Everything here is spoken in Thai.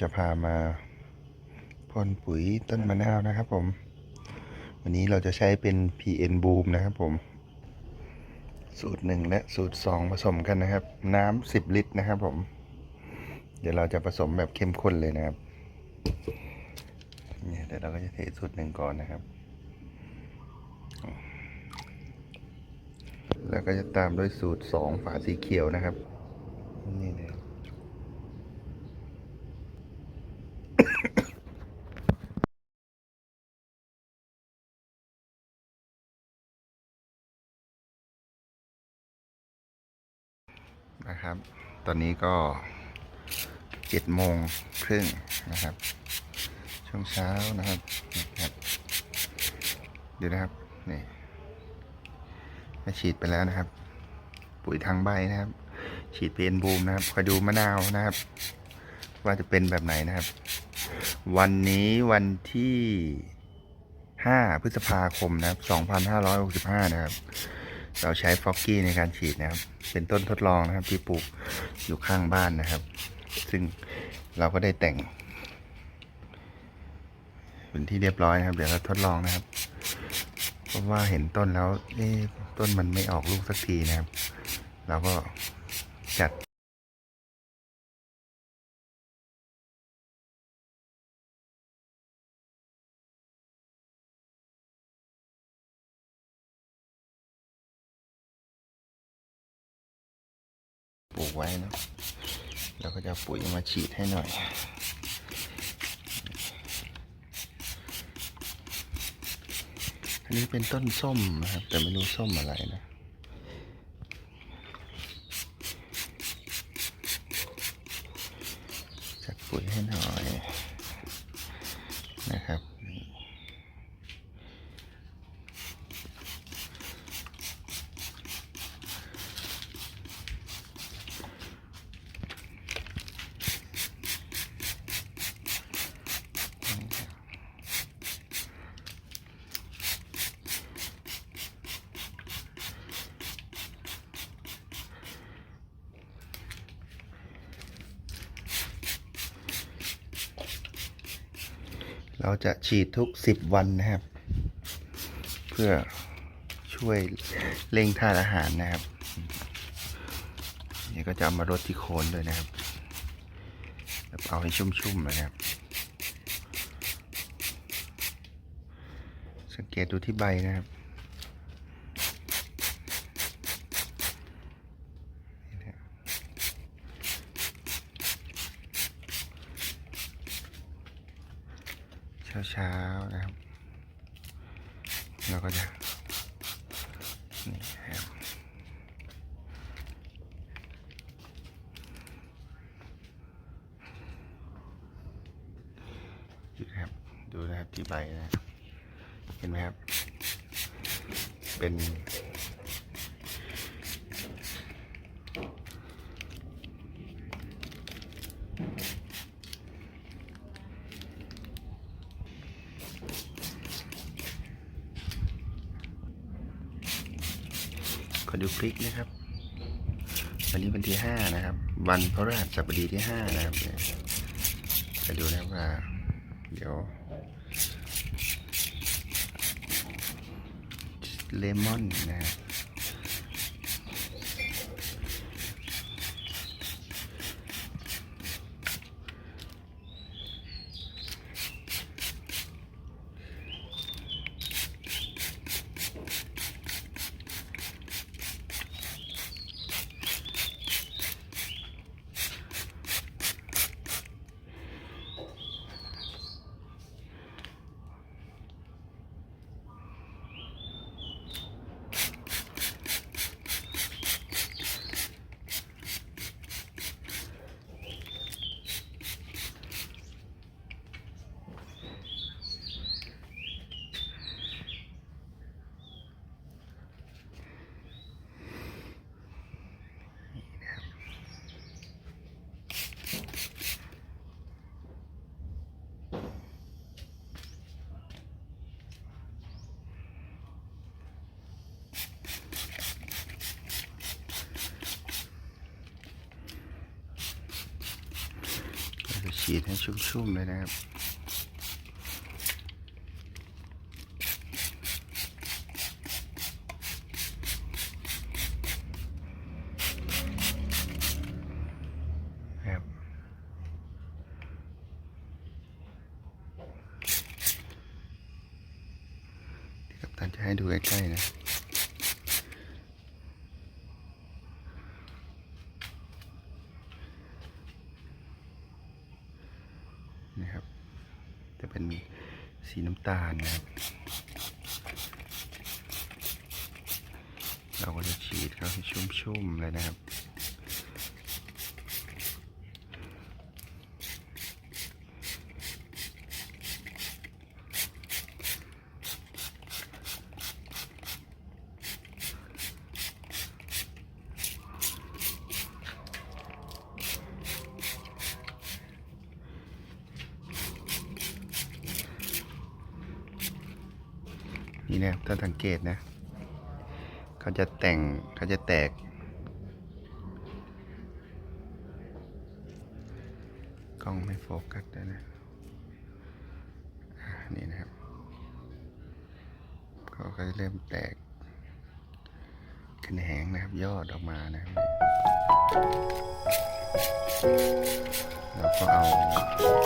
จะพามาพ่นปุ๋ยต้นมะนาวนะครับผม วันนี้เราจะใช้เป็น PN Boom นะครับผม สูตรหนึ่งและสูตรสองผสมกันนะครับ น้ำสิบลิตรนะครับผม เดี๋ยวเราจะผสมแบบเข้มข้นเลยนะครับ เนี่ยเดี๋ยวเราก็จะเทสูตรหนึ่งก่อนนะครับ แล้วก็จะตามด้วยสูตรสองฝาสีเขียวนะครับ นี่เลย นะครับ ตอนนี้ก็เจ็ดโมงครึ่งนะครับ ช่วงเช้านะครับนะครับเดี๋ยวนะครับนี่ฉีดไปแล้วนะครับ ปุ๋ยทางใบนะครับ ฉีดเป็นบูมนะครับคอยดูมะนาวนะครับ ว่าจะเป็นแบบไหนนะครับ วันนี้วันที่ 5 พฤษภาคมนะครับ 2565 นะครับ เราใช้ฟอกกี้ในการฉีดนะครับ เป็นต้นทดลองนะครับที่ปลูกอยู่ข้างบ้านนะครับ ซึ่งเราก็ได้แต่ง เป็นที่เรียบร้อยนะครับ เดี๋ยวเราทดลองนะครับ เพราะว่าเห็นต้นแล้วต้นมันไม่ออกลูกสักทีนะครับ เราก็จัด ไว้เนะแล้วก็จะปุ๋ยมาฉีดให้หน่อยอันนี้เป็นต้นส้มนะครับ แต่ไม่รู้ส้มอะไรนะจัดปุ๋ยให้หน่อยนะครับนี่ เราจะฉีดทุก 10 วันนะครับ เพื่อช่วยเร่งธาตุอาหารนะครับนี่ก็จะเอามารดที่โคนด้วยนะครับเอาให้ชุ่มๆนะครับ สังเกตดูที่ใบนะครับ นี่นะครับ เช้าๆนะครับ เราก็จะนี่ครับดูนะครับดูนะครับที่ใบนะ เห็นไหมครับ เป็น ขอ ดูพริกนะครับวันนี้วันที่ห้านะครับ วันพฤหัสบดีที่ห้านะครับไปดูนะว่า เดี๋ยวเลมอนนะครับ ฉีดให้ชุ่มๆเลยนะครับครับที่กัปตันจะให้ดูใกล้ๆนะ นี่ครับ จะเป็น สีน้ำตาลนะครับ เราก็จะฉีดเขาให้ชุ่มๆเลยนะครับ นี่นะครับถ้าสังเกตนะ เขาจะแต่งเขาจะแตก กล้องไม่โฟกัสด้วยนะนี่นะครับ เขาก็จะเริ่มแตกขึ้นแหงนะครับยอดออกมานะครับแล้วก็เอา